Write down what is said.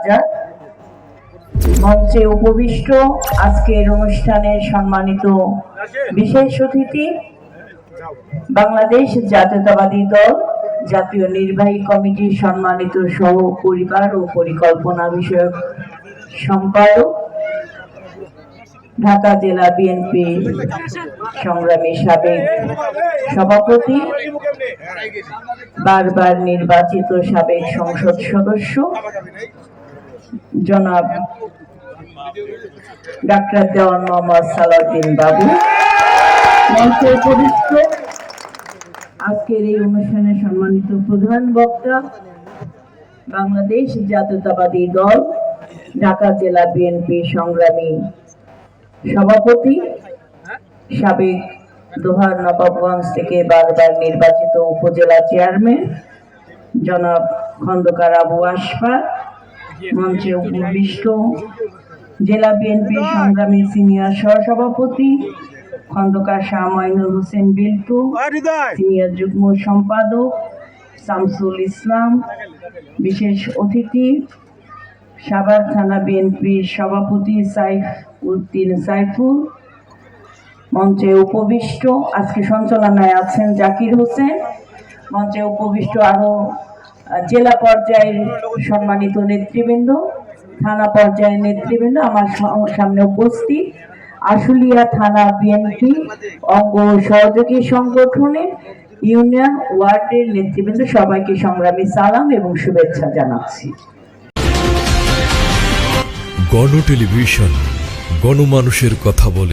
বাজার মঞ্চে উপবিষ্ট আজকের অনুষ্ঠানের সম্মানিত বিশেষ অতিথি, বাংলাদেশ জাতীয়তাবাদী দল, জাতীয় নির্বাহী কমিটির সম্মানিত সহ পরিবার ও পরিকল্পনা বিষয়ক সম্পাদক, ঢাকা জেলা বিএনপি সংগ্রামী সাবেক সভাপতি, বারবার নির্বাচিত সাবেক সংসদ সদস্য জনাব ডাক্তার দেওয়ান মোহাম্মদ সালাউদ্দিন বাবু। আজকের এই অনুষ্ঠানে সম্মানিত প্রধান বক্তা বাংলাদেশ জাতীয়তাবাদী দল, ঢাকা জেলা বিএনপি সংগ্রামী সভাপতি, সাবেক দোহার নবাবগঞ্জ থেকে বারবার নির্বাচিত উপজেলা চেয়ারম্যান, জনাব খন্দকার আবু আশফা মঞ্চে উপবিষ্ট জেলা বিএনপি সংগ্রামী সিনিয়র সহসভাপতি খন্দকার শাহ মাইনুল হোসেন বিল্টু সিনিয়র যুগ্ম সম্পাদক শামসুল ইসলাম বিশেষ অতিথি সাভার থানা বিএনপির সভাপতি সাইফ উদ্দিন সাইফুল মঞ্চে উপবিষ্ট আজকে সঞ্চালনায় আছেন জাকির হোসেন মঞ্চে উপবিষ্ট আরও আহ, জেলা পর্যায়ের সম্মানিত নেতৃবৃন্দ, থানা পর্যায়ের নেতৃবৃন্দ, আমার সামনে উপস্থিত আশুলিয়া থানা বিএনপি অঙ্গ সহযোগী সংগঠনের ইউনিয়ন ওয়ার্ডের নেতৃবৃন্দ, সবাইকে সংগ্রামী সালাম এবং শুভেচ্ছা জানাচ্ছি। গণ টেলিভিশন, গণমানুষের কথা বলে।